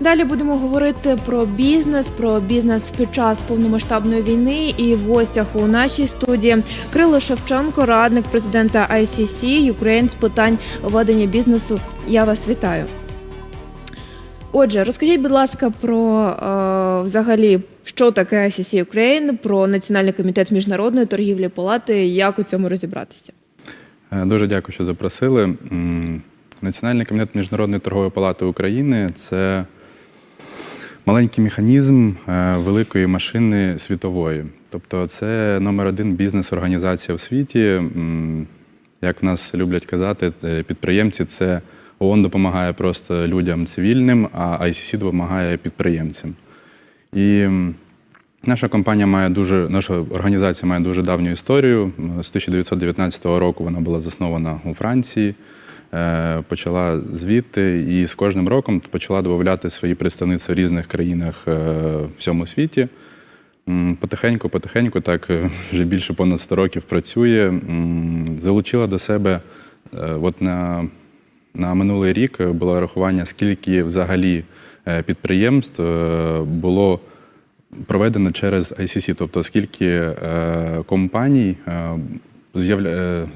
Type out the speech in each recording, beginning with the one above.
Далі будемо говорити про бізнес, про бізнес під час повномасштабної війни. І в гостях у нашій студії Крило Шевченко, радник президента ICC Ukraine з питань ведення бізнесу. Я вас вітаю. Отже, розкажіть, будь ласка, про е, взагалі, що таке ICC Ukraine, про Національний комітет міжнародної торгівлі палати, як у цьому розібратися. Е, Дуже дякую, що запросили. Національний комітет Міжнародної торгової палати України це маленький механізм е, великої машини світової. Тобто, це номер один бізнес-організація в світі. Як в нас люблять казати, е, підприємці це ООН допомагає просто людям цивільним, а ICC допомагає підприємцям. І Наша компанія має дуже, наша організація має дуже давню історію. З 1919 року вона була заснована у Франції, почала звідти і з кожним роком почала додати свої представництва в різних країнах е, в всьому світі. Потихеньку, потихеньку, так е, вже більше понад 100 років працює. Залучила до себе е, от на, на минулий рік було рахування, скільки взагалі е, підприємств е, було проведено через ICC, тобто скільки е, компаній е, е,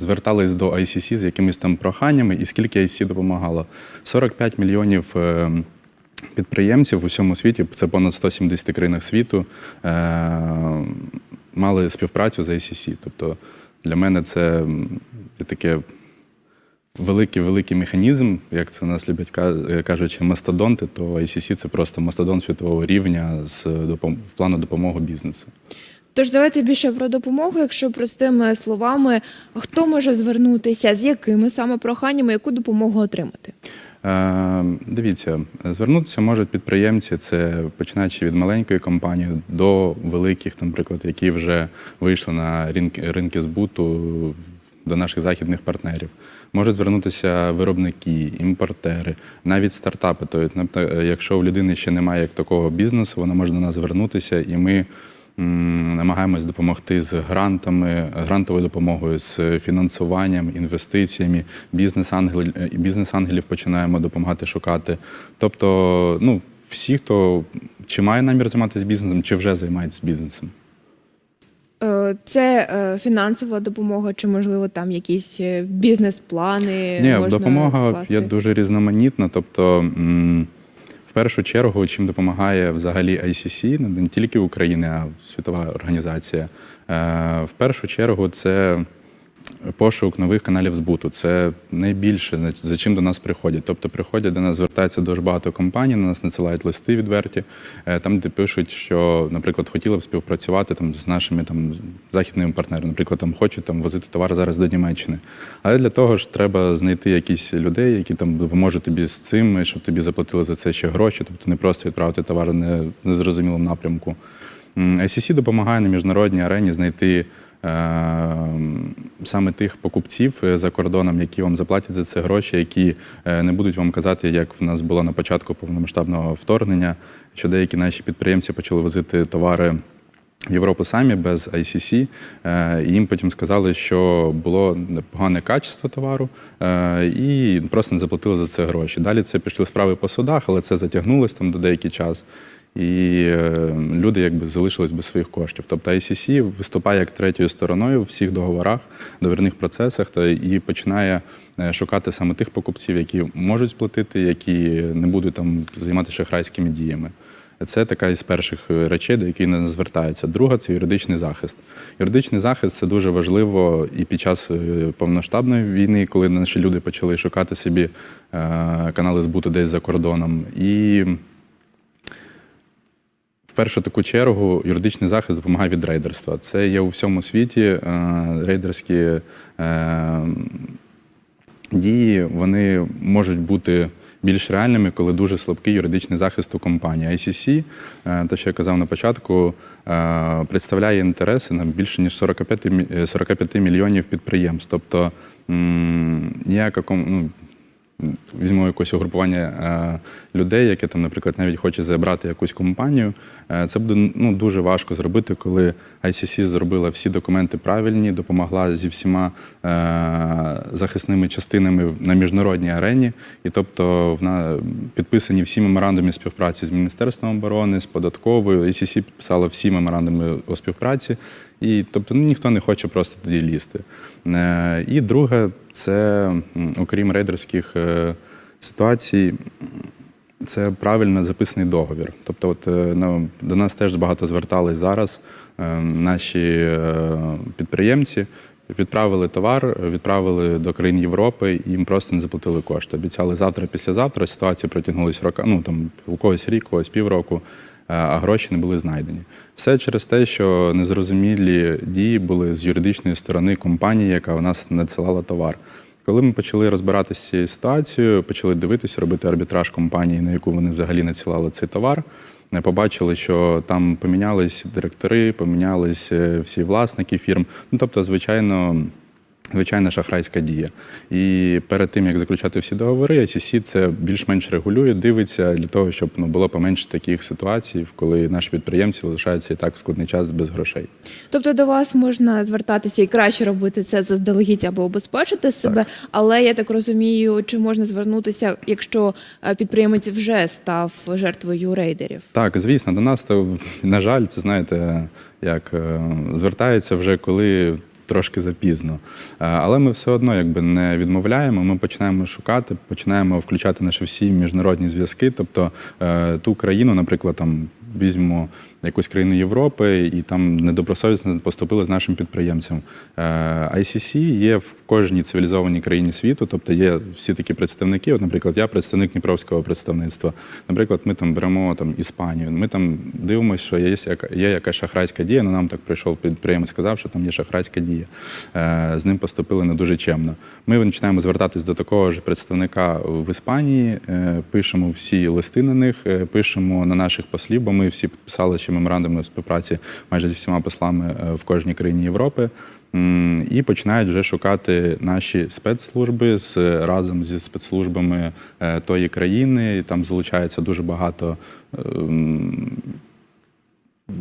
звертались до ICC з якимись там проханнями, і скільки ICC допомагало. 45 мільйонів е, підприємців в усьому світі, це понад 170 країнах світу, е, мали співпрацю з ICC. Тобто для мене це таке великий великий механізм, як це нас люблять кажучи, мастодонти, то ICC – це просто мастодонт світового рівня з в плану допомоги бізнесу. Тож давайте більше про допомогу, якщо простими словами, хто може звернутися, з якими саме проханнями, яку допомогу отримати? Е, Дивіться, звернутися можуть підприємці, це починаючи від маленької компанії до великих, наприклад, які вже вийшли на ринки, ринки збуту до наших західних партнерів. Можуть звернутися виробники, імпортери, навіть стартапи. Тобто, якщо в людини ще немає як такого бізнесу, вона може до нас звернутися, і ми намагаємось допомогти з грантами, грантовою допомогою, з фінансуванням, інвестиціями. Бізнес-ангелів, бізнес-ангелів починаємо допомагати шукати. Тобто, ну, всі, хто чи має намір займатися бізнесом, чи вже займається бізнесом. Е, Це е, фінансова допомога, чи можливо там якісь е, бізнес-плани? Ні, можна допомога скласти? є дуже різноманітна. Тобто, першу чергу, чим допомагає взагалі ICC, ну, не тільки України, а світова організація. Е, В першу чергу, це пошук нових каналів збуту. Це найбільше за- чим до нас приходять. Тобто приходять до нас, звертаються дуже багато компаній, на нас надсилають листи відверті, е, там, де пишуть, що, наприклад, хотіли б співпрацювати там з нашими там західними партнерами. Наприклад, там хочуть там возити товар зараз до Німеччини. Але для того ж треба знайти якісь людей, які там допоможуть тобі з цим, щоб тобі заплатили за це ще гроші, тобто не просто відправити товар в незрозумілому напрямку. ICC допомагає на міжнародній арені знайти саме тих покупців е, за кордоном, які вам заплатять за це гроші, які е, не будуть вам казати, як в нас було на початку повномасштабного вторгнення, що деякі наші підприємці почали возити товари. В Європу самі без ICC, е, і їм потім сказали, що було погане качество товару, і просто не заплатили за це гроші. Далі це пішли справи по судах, але це затягнулось там до деякий час. І е, люди якби залишились без своїх коштів. Тобто ICC виступає як третьою стороною в всіх договорах, договірних процесах та і починає е, шукати саме тих покупців, які можуть сплатити, які не будуть там займатися шахрайськими діями. Це така із перших е, речей, до яких не звертаються. Друга це юридичний захист. Юридичний захист це дуже важливо і під час повноштабної війни, коли наші люди почали шукати собі канали збуту десь за кордоном. І в першу таку чергу юридичний захист допомагає від рейдерства. Це є у всьому світі. е, Рейдерські е, дії вони можуть бути більш реальними, коли дуже слабкий юридичний захист у компанії. ICC, е, те, що я казав на початку, представляє інтереси на більше ніж 45, е, 45 мільйонів підприємств. Тобто ніяка ну, візьмемо якесь угрупування е, людей, яке там, наприклад, навіть хоче забрати якусь компанію. Е, це буде ну, дуже важко зробити, коли ICC зробила всі документи правильні, допомогла зі всіма е, захисними частинами на міжнародній арені. І тобто вона підписані всі меморандуми співпраці з Міністерством оборони, з податковою. ICC підписала всі меморандуми у співпраці. І тобто ну, ніхто не хоче просто тоді лізти. Е, І друге, це окрім рейдерських е, ситуацій, це правильно записаний договір. Тобто, от, ну, до нас теж багато звертались зараз е, наші е, підприємці. Відправили товар, відправили до країн Європи, і їм просто не заплатили кошти. Обіцяли завтра, післязавтра. Ситуація протягнулася рока, ну там у когось рік, когось півроку, а гроші не були знайдені. Все через те, що незрозумілі дії були з юридичної сторони компанії, яка у нас надсилала товар. Коли ми почали розбиратися з цією ситуацією, почали дивитися, робити арбітраж компанії, на яку вони взагалі надсилали цей товар. Ми побачили, що там помінялись директори, помінялись е, всі власники фірм. Ну тобто, звичайно. Звичайна шахрайська дія. І перед тим як заключати всі договори, ICC це більш-менш регулює, дивиться для того, щоб ну було поменше таких ситуацій, коли наші підприємці лишаються і так в складний час без грошей. Тобто до вас можна звертатися і краще робити це заздалегідь або обезпечити себе. Але я так розумію, чи можна звернутися, якщо е, підприємець вже став жертвою рейдерів? Так, звісно, до нас то, на жаль, це знаєте, як е, звертається вже коли. Трошки запізно, Е, але ми все одно якби не відмовляємо. Ми починаємо шукати, починаємо включати наші всі міжнародні зв'язки. Тобто е, ту країну, наприклад, там візьмемо якусь країну Європи, і там недобросовісно поступили з нашим підприємцем. Е, ICC є в кожній цивілізованій країні світу, тобто є всі такі представники. От, наприклад, я представник Дніпровського представництва. Наприклад, ми там беремо там Іспанію. Ми там дивимося, що є, є якась шахрайська дія. Ну нам так прийшов підприємець, сказав, що там є шахрайська дія. Е, З ним поступили не дуже чемно. Ми починаємо звертатись до такого ж представника в Іспанії, е, пишемо всі листи на них, пишемо на наших послів, бо ми всі підписали ще меморандуми співпраці майже зі всіма послами е, в кожній країні Європи. І починають вже шукати наші спецслужби з разом зі спецслужбами е, тої країни. І Там залучається дуже багато ем,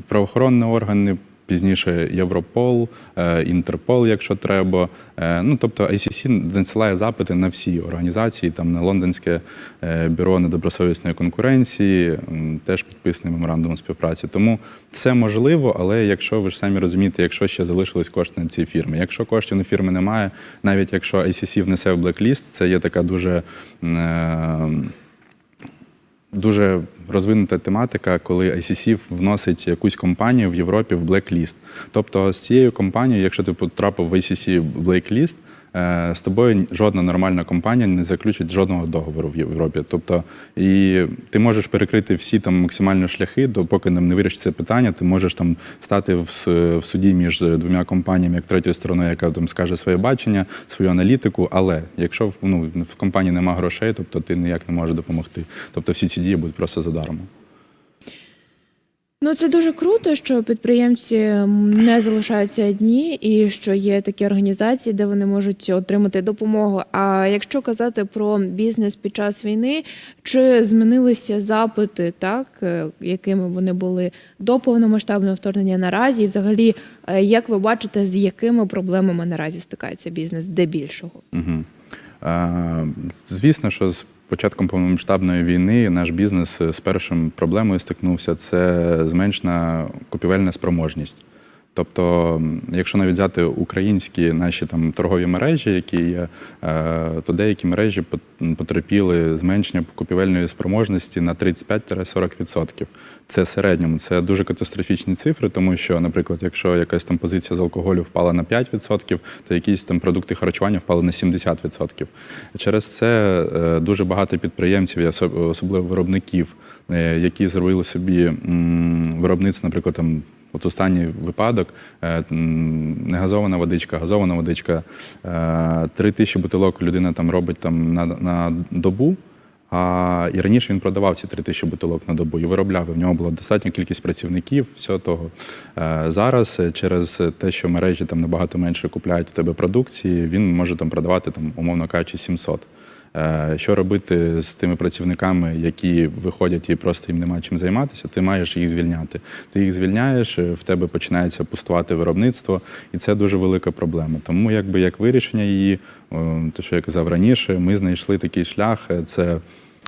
правоохоронні органи. Пізніше Європол, е, Інтерпол, якщо треба. Е, Ну тобто ICC надсилає запити на всі організації, там на Лондонське е, бюро недобросовісної конкуренції, теж підписаний меморандум співпраці. Тому все можливо, але якщо ви ж самі розумієте, якщо ще залишились кошти на ці фірми. Якщо коштів на фірми немає, навіть якщо ICC внесе в блекліст, це є така дуже. Дуже розвинута тематика, коли ICC вносить якусь компанію в Європі в блекліст. Тобто з цією компанією, якщо ти потрапив в ICC блекліст, з тобою жодна нормальна компанія не заключить жодного договору в Європі. Тобто, і ти можеш перекрити всі там максимальні шляхи, допоки нам не вирішить це питання. Ти можеш там стати в, в суді між двома компаніями, як третьою стороною, яка там скаже своє бачення, свою аналітику. Але якщо ну, в компанії немає грошей, тобто ти ніяк не можеш допомогти. Тобто всі ці дії будуть просто задармо. Ну це дуже круто, що підприємці не залишаються одні, і що є такі організації, де вони можуть отримати допомогу. А якщо казати про бізнес під час війни, чи змінилися запити, так е, якими вони були до повномасштабного вторгнення наразі? І взагалі, е, як ви бачите, з якими проблемами наразі стикається бізнес, де більшого? Угу. Е, звісно, що з початком повномасштабної війни наш бізнес з першим проблемою стикнувся це зменшена купівельна спроможність. Тобто, якщо навіть взяти українські наші там торгові мережі, які є, е, то деякі мережі пот- потерпіли зменшення купівельної спроможності на 35-40%. Це середньому, це дуже катастрофічні цифри, тому що, наприклад, якщо якась там позиція з алкоголю впала на 5%, то якісь там продукти харчування впали на 70%. Через це е, дуже багато підприємців, особливо виробників, е, які зробили собі виробництво, наприклад, там. От останній випадок е, негазована водичка, газована водичка. е, Три тисячі бутилок людина там робить там на, на добу. А і раніше він продавав ці три тисячі бутилок на добу і виробляв. І в нього була достатня кількість працівників, всього того. Е, Зараз через те, що мережі там набагато менше купляють у тебе продукції, він може там продавати там, умовно кажучи, 700. Е, Що робити з тими працівниками, які виходять і просто їм нема чим займатися, ти маєш їх звільняти. Ти їх звільняєш, е, в тебе починається пустувати виробництво, і це дуже велика проблема. Тому, якби як вирішення її, те, що я казав раніше, ми знайшли такий шлях е, це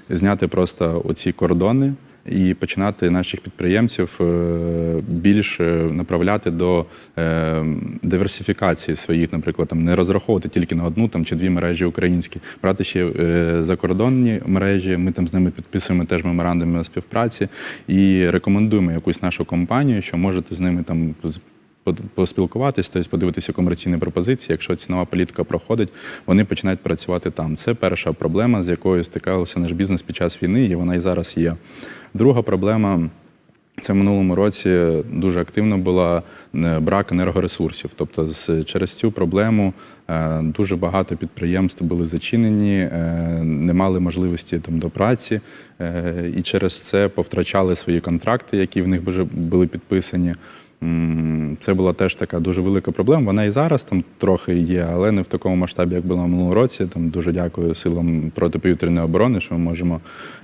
зняти просто оці кордони. І починати наших підприємців е, більше направляти до е, диверсифікації своїх, наприклад, там не розраховувати тільки на одну там чи дві мережі українські, брати ще е, закордонні мережі. Ми там з ними підписуємо теж меморандуми співпраці і рекомендуємо якусь нашу компанію, що можете з ними там поспілкуватись, тобто подивитися комерційні пропозиції. Якщо цінова політика проходить, вони починають працювати там. Це перша проблема, з якою стикався наш бізнес під час війни, і вона і зараз є. Друга проблема. Це в минулому році дуже активно була е, брак енергоресурсів. Тобто, через цю проблему е, дуже багато підприємств були зачинені, е, не мали можливості там до праці, і через це повтрачали свої контракти, які в них були підписані. Це була теж така дуже велика проблема. Вона і зараз там трохи є, але не в такому масштабі, як була в минулому році. Там дуже дякую силам протиповітряної оборони, що ми можемо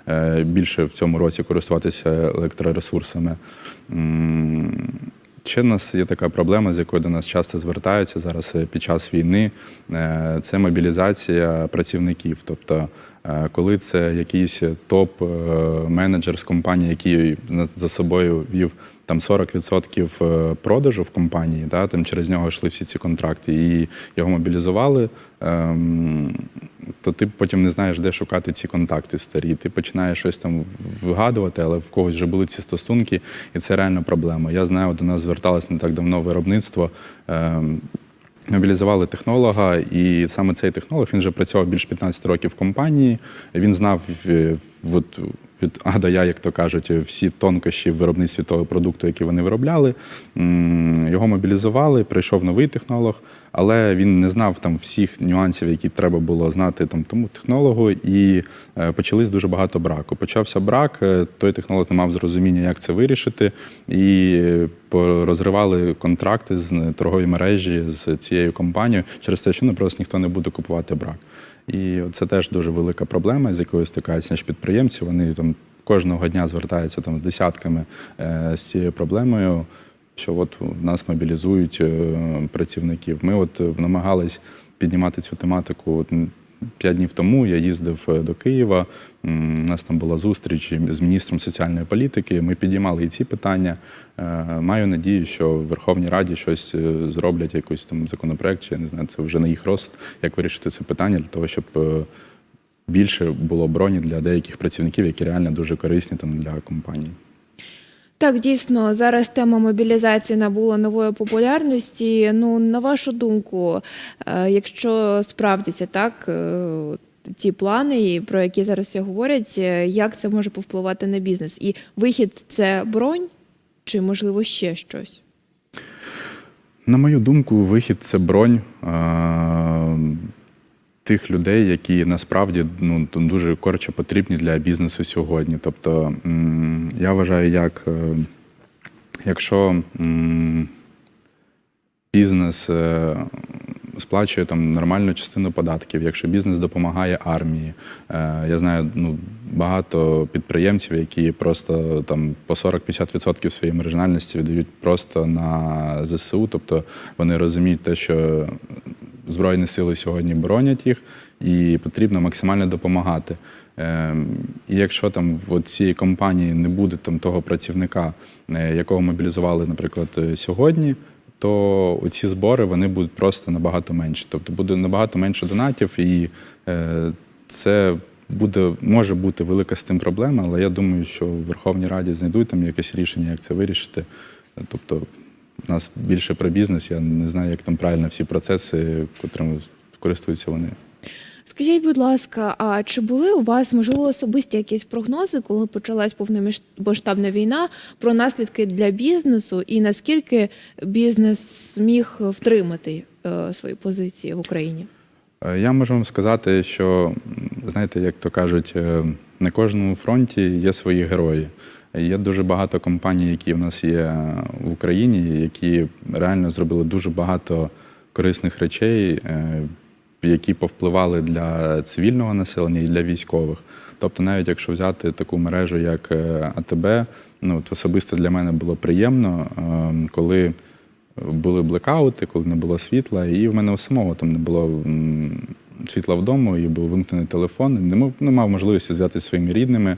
е, більше в цьому році користуватися електроресурсами. Ще в нас є така проблема, з якою до нас часто звертаються зараз е, під час війни. Е, Це мобілізація працівників. Тобто, коли це якийсь топ-менеджер з компанії, який за собою вів там 40% е, продажу в компанії, да, там через нього йшли всі ці контракти, і його мобілізували. ем, то ти потім не знаєш, де шукати ці контакти старі. Ти починаєш щось там вигадувати, але в когось вже були ці стосунки, і це реально проблема. Я знаю, до нас зверталось не так давно виробництво. ем, Мобілізували технолога, і саме цей технолог він вже працював більш 15 років в компанії. Він знав е, от, від А до Я, як то кажуть, всі тонкощі виробництві того продукту, який вони виробляли. Його мобілізували, прийшов новий технолог, але він не знав там всіх нюансів, які треба було знати там тому технологу, і е, почались дуже багато браку. Почався брак, е, той технолог не мав зрозуміння, як це вирішити, і порозривали контракти з торгової мережі з цією компанією через те, що ну, просто ніхто не буде купувати брак. І це теж дуже велика проблема, з якою стикаються наші підприємці. Вони там кожного дня звертаються там десятками е, з цією проблемою, що от нас мобілізують е, працівників. Ми от е, намагались піднімати цю тематику. П'ять днів тому я їздив е, до Києва. У нас там була зустріч з міністром соціальної політики. Ми підіймали і ці питання. Е, Маю надію, що в Верховній Раді щось е, зроблять, якийсь там законопроект, чи я не знаю, це вже на їх розсуд, як вирішити це питання для того, щоб більше було броні для деяких працівників, які реально дуже корисні там для компанії. Так, дійсно, зараз тема мобілізації набула нової популярності. Ну, на вашу думку, е, якщо справдяться так, е, ті плани, про які зараз говорять, е, як це може повпливати на бізнес? І вихід це бронь, чи можливо ще щось? На мою думку, вихід це бронь тих людей, які насправді ну, дуже корче потрібні для бізнесу сьогодні. Тобто, я вважаю, як е, якщо бізнес е, сплачує там нормальну частину податків, якщо бізнес допомагає армії. Е, Я знаю ну, багато підприємців, які просто там по 40-50% своєї маржинальності віддають просто на ЗСУ. Тобто вони розуміють те, що Збройні сили сьогодні боронять їх, і потрібно максимально допомагати. Ем, І якщо там в цій компанії не буде там того працівника, е, якого мобілізували, наприклад, е, сьогодні, то ці збори вони будуть просто набагато менші. Тобто буде набагато менше донатів, і е, це буде може бути велика з тим проблема, але я думаю, що в Верховній Раді знайдуть там якесь рішення, як це вирішити. Тобто, у нас більше про бізнес, я не знаю, як там правильно всі процеси, котрими користуються вони. Скажіть, будь ласка, а чи були у вас можливо особисті якісь прогнози, коли почалась повномасштабна війна про наслідки для бізнесу і наскільки бізнес зміг втримати е, свої позиції в Україні? Е, Я можу вам сказати, що знаєте, як то кажуть, е, на кожному фронті є свої герої. Є дуже багато компаній, які в нас є в Україні, які реально зробили дуже багато корисних речей. Е, які повпливали для цивільного населення і для військових. Тобто, навіть якщо взяти таку мережу, як е, АТБ, ну особисто для мене було приємно, е, коли були блекаути, коли не було світла, і в мене у самого там не було світла вдома, і був вимкнений телефон. Не мав, не мав можливості зв'язати зі своїми рідними.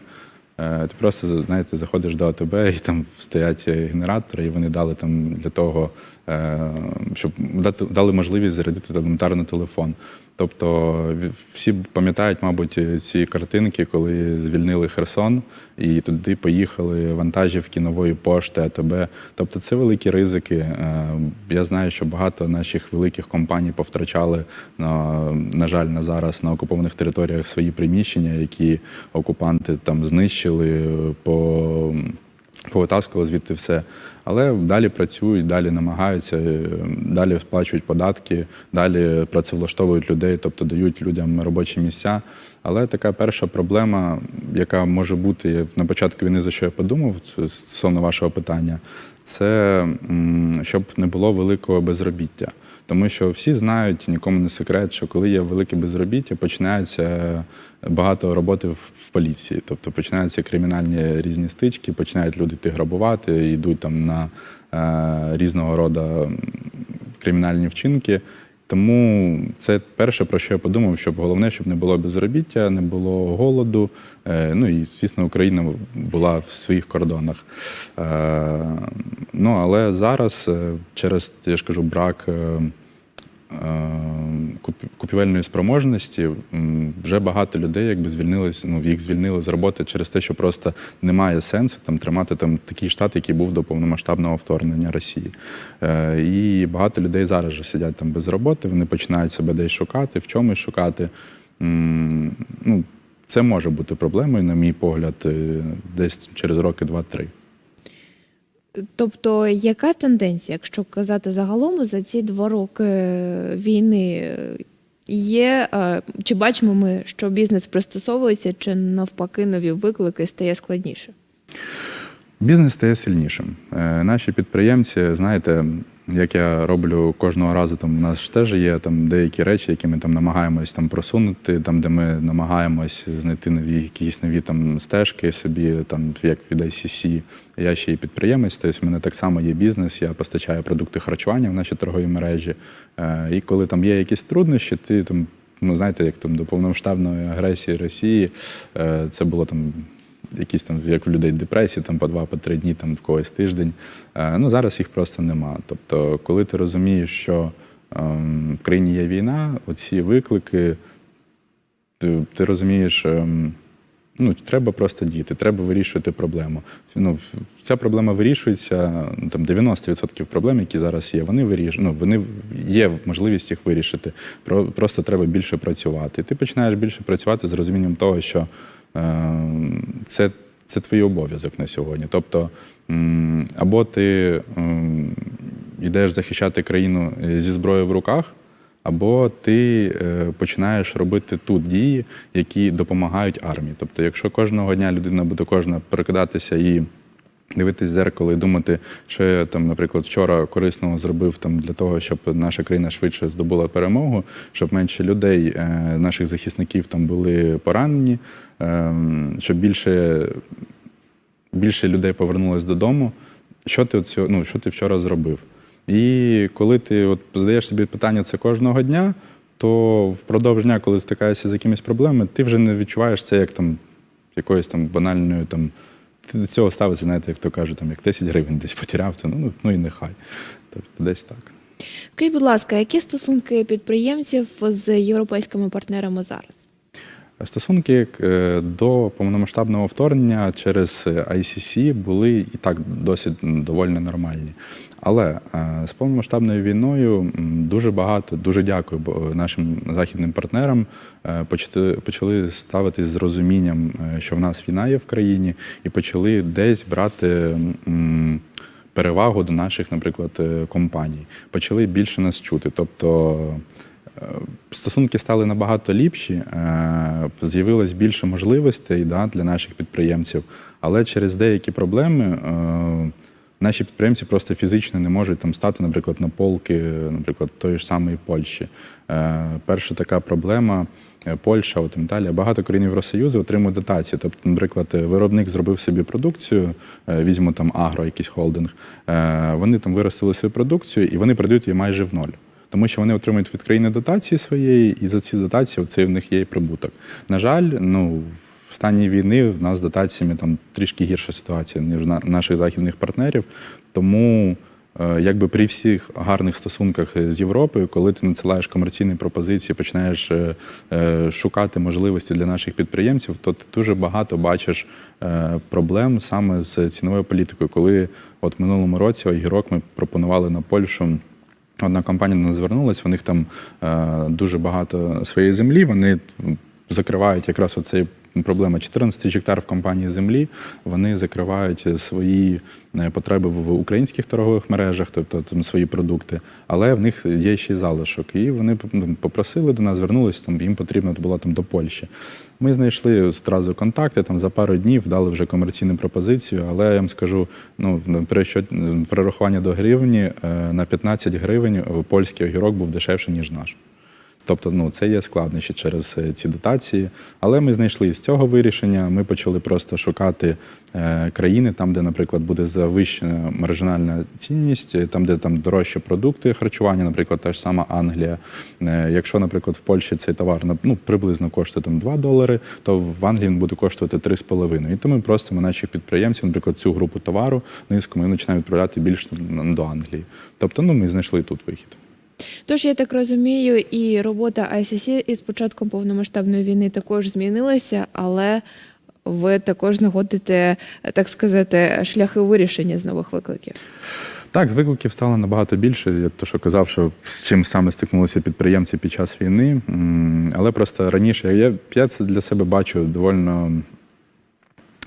Е, Ти просто знаєте, заходиш до АТБ, і там стоять генератори, і вони дали там для того, е, щоб дати дали можливість зарядити елементарно телефон. Тобто всі пам'ятають, мабуть, ці картинки, коли звільнили Херсон, і туди поїхали вантажівки нової пошти, АТБ. Тобто це великі ризики. Е, Я знаю, що багато наших великих компаній повтрачали на, на жаль, на зараз на окупованих територіях свої приміщення, які окупанти там знищили по. Повитаскували звідти все. Але далі працюють, далі намагаються, е, далі сплачують податки, далі працевлаштовують людей, тобто дають людям робочі місця. Але така перша проблема, яка може бути на початку війни, за що я подумав стосовно вашого питання, це щоб не було великого безробіття. Тому що всі знають, нікому не секрет, що коли є велике безробіття, починається багато роботи в поліції. Тобто починаються кримінальні різні стички, починають люди йти грабувати, йдуть там на е, різного роду кримінальні вчинки. Тому це перше, про що я подумав, щоб головне, щоб не було безробіття, не було голоду. Е, ну і звісно, Україна була в своїх кордонах. Е, ну але зараз е, через я ж кажу, брак. Е, куп- купівельної спроможності вже багато людей якби звільнились, ну їх звільнили з роботи через те, що просто немає сенсу там тримати там такий штат, який був до повномасштабного вторгнення Росії. Е, і багато людей зараз вже сидять там без роботи, вони починають себе десь шукати, в чомусь шукати. Ну, це може бути проблемою, на мій погляд, е, десь через роки два-три. Тобто, яка тенденція, якщо казати загалом за ці два роки війни е, є? е, Чи бачимо ми, що бізнес пристосовується, чи навпаки нові виклики стає складніше? Бізнес стає сильнішим. Е, Наші підприємці, знаєте, як я роблю кожного разу, там у нас теж є там деякі речі, які ми там намагаємось там просунути, там де ми намагаємось знайти нові якісь нові там стежки собі, там як від ICC. Я ще й підприємець, тобто в мене так само є бізнес, я постачаю продукти харчування в наші торгові мережі. Е, І коли там є якісь труднощі, ти там. Ну, знаєте, як там до повномасштабної агресії Росії, е, це було там якісь там, як у людей депресії, там по два, по три дні, там в когось тиждень. Е, Ну зараз їх просто нема. Тобто, коли ти розумієш, що ем, в країні є війна, оці виклики, ти, ти розумієш. ем, Ну, треба просто діяти, треба вирішувати проблему. Ну, ця проблема вирішується. ну, Там 90% проблем, які зараз є, вони виріш... ну, вони є можливість їх вирішити. Про- Просто треба більше працювати. І Ти починаєш більше працювати з розумінням того, що це, це твій обов'язок на сьогодні. Тобто, або ти йдеш захищати країну е, зі зброєю в руках. Або ти е, починаєш робити тут дії, які допомагають армії. Тобто, якщо кожного дня людина буде кожна перекидатися і дивитись в зеркало і думати, що я там, наприклад, вчора корисного зробив там для того, щоб наша країна швидше здобула перемогу, щоб менше людей, е, наших захисників там були поранені, е, щоб більше, більше людей повернулось додому. Що ти, оцю, ну, що ти вчора зробив? І коли ти от задаєш собі питання це кожного дня, то впродовж дня, коли стикаєшся з якимись проблемами, ти вже не відчуваєш це як там якоюсь там банальною там. Ти до цього ставиться, знаєте, як то кажуть, там як 10 гривень десь потеряв, то ну, ну і нехай. Тобто десь так. Скажіть, будь ласка, які стосунки підприємців з європейськими партнерами зараз? Стосунки е, до повномасштабного вторгнення через ICC були і так досить доволі нормальні. Але е, з повномасштабною війною дуже багато, дуже дякую нашим західним партнерам, е, почали ставитись з розумінням, е, що в нас війна є в країні, і почали десь брати. Перевагу до наших, наприклад, е, компаній почали більше нас чути. Тобто Е, Стосунки стали набагато ліпші, е, з'явилось більше можливостей да, для наших підприємців, але через деякі проблеми е, наші підприємці просто фізично не можуть там стати, наприклад, на полки, наприклад, тої ж самої Польщі. Е, перша така проблема. Польща, от Італія, багато країн Євросоюзу отримують дотації. Тобто, наприклад, виробник зробив собі продукцію, візьмемо там агро, якийсь холдинг. Вони там виростили свою продукцію і вони продають її майже в ноль. Тому що вони отримують від країни дотації своєї, і за ці дотації це в них є прибуток. На жаль, ну в стані війни в нас з дотаціями там трішки гірша ситуація, ніж на наших західних партнерів. Тому е, якби при всіх гарних стосунках з Європою, коли ти надсилаєш комерційні пропозиції, починаєш е, е, шукати можливості для наших підприємців, то ти дуже багато бачиш проблем саме з ціновою політикою. Коли от в минулому році огірок ми пропонували на Польщу. Одна компанія до нас звернулася, у них там е, дуже багато своєї землі. Вони закривають якраз оцей проблема 14 тисяч гектар в компанії землі. Вони закривають свої е, потреби в українських торгових мережах, тобто там свої продукти, але в них є ще й залишок. І вони ну, попросили до нас, звернулися, там їм потрібно було там до Польщі. Ми знайшли одразу контакти, там за пару днів дали вже комерційну пропозицію, але я вам скажу, ну перерахування до гривні е, на 15 гривень е, польський огірок був дешевше, ніж наш. Тобто, ну це є складнощі через е, ці дотації. Але ми знайшли з цього вирішення. Ми почали просто шукати е, країни, там, де, наприклад, буде завищена маржинальна цінність, е, там, де там дорожчі продукти харчування, наприклад, та ж сама Англія. Якщо, наприклад, в Польщі цей товар ну, приблизно коштує там 2 долари, то в Англії він буде коштувати 3,5. І тому ми просимо наших підприємців, наприклад, цю групу товару низько ми починаємо відправляти більше до Англії. Тобто, ну ми знайшли тут вихід. Тож я так розумію, і робота ICC із початком повномасштабної війни також змінилася, але ви також знаходите, так сказати, шляхи вирішення з нових викликів. Так, викликів стало набагато більше. Я то, що казав, що з чим саме стикнулися підприємці під час війни. Але просто раніше я, я це для себе бачу довольно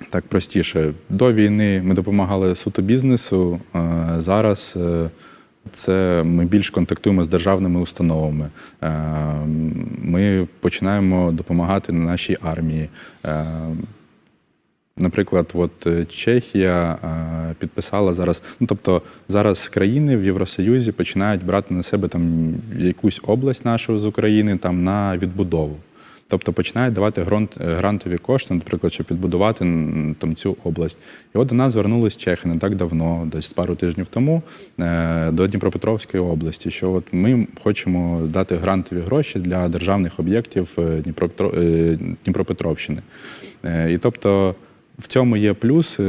так простіше. До війни ми допомагали суто бізнесу. Зараз е, це ми більш контактуємо з державними установами. Е, Ми починаємо допомагати нашій армії. Е, Наприклад, от е, Чехія підписала зараз. Ну тобто зараз країни в Євросоюзі починають брати на себе там якусь область нашу з України там на відбудову. Тобто починають давати грант, е, грантові кошти, наприклад, щоб відбудувати там цю область. І от до нас звернулись чехи не так давно, десь пару тижнів тому, е, до Дніпропетровської області. Що от ми хочемо дати грантові гроші для державних об'єктів е, Дніпропетро... Дніпропетровщини. І тобто в цьому є плюс.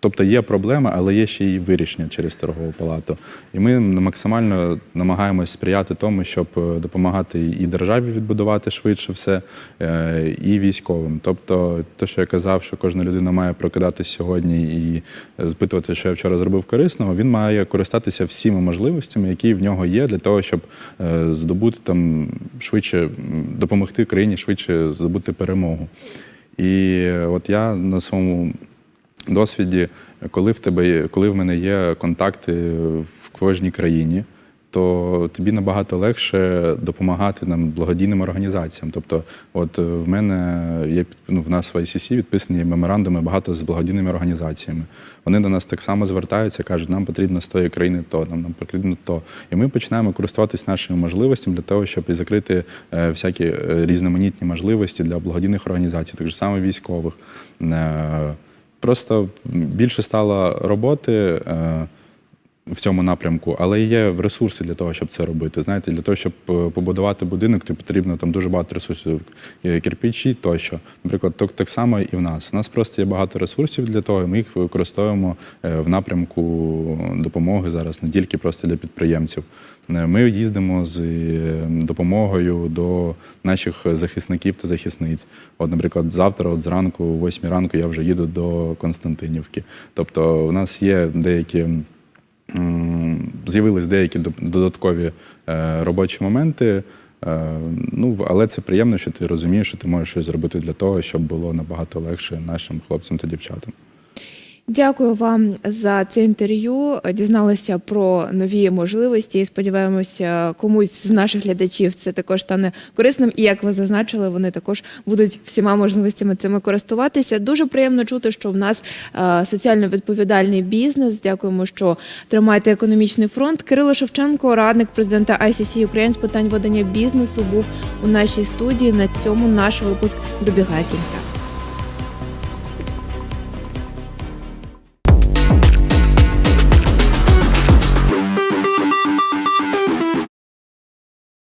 Е, Тобто є проблема, але є ще й вирішення через торгову палату. І ми максимально намагаємось сприяти тому, щоб е, допомагати і державі відбудувати швидше все, е, і військовим. Тобто, те, що я казав, що кожна людина має прокидатися сьогодні і запитувати, що я вчора зробив корисного, він має користатися всіма можливостями, які в нього є, для того, щоб е, здобути там швидше допомогти країні швидше здобути перемогу. І от я на своєму досвіді, коли в тебе є, коли в мене є контакти в кожній країні, то тобі набагато легше допомагати нам благодійним організаціям. Тобто, от е, в мене є ну, в нас в ICC відписані меморандуми багато з благодійними організаціями. Вони до нас так само звертаються, кажуть, нам потрібно з тої країни то, нам, нам потрібно то. І ми починаємо користуватись нашими можливостями для того, щоб і закрити е, всякі е, різноманітні можливості для благодійних організацій, так же саме військових. Просто більше стало роботи е, в цьому напрямку, але є ресурси для того, щоб це робити. Знаєте, для того, щоб е, побудувати будинок, то потрібно там дуже багато ресурсів, е, кирпичі тощо. Наприклад, так, так само і в нас. У нас просто є багато ресурсів для того, і ми їх використовуємо е, в напрямку допомоги зараз, не тільки просто для підприємців. Ми їздимо з допомогою до наших захисників та захисниць. От, наприклад, завтра, от зранку, о 8 ранку, я вже їду до Константинівки. Тобто, у нас є деякі. З'явились деякі додаткові е, робочі моменти. Е, ну, але це приємно, що ти розумієш, що ти можеш щось зробити для того, щоб було набагато легше нашим хлопцям та дівчатам. Дякую вам за це інтерв'ю. Дізналися про нові можливості. і Сподіваємося, комусь з наших глядачів це також стане корисним. І як ви зазначили, вони також будуть всіма можливостями цими користуватися. Дуже приємно чути, що в нас е, соціально відповідальний бізнес. Дякуємо, що тримаєте економічний фронт. Кирило Шевченко, радник президента ICC Ukraine з питань ведення бізнесу, був у нашій студії. На цьому наш випуск добігає кінця.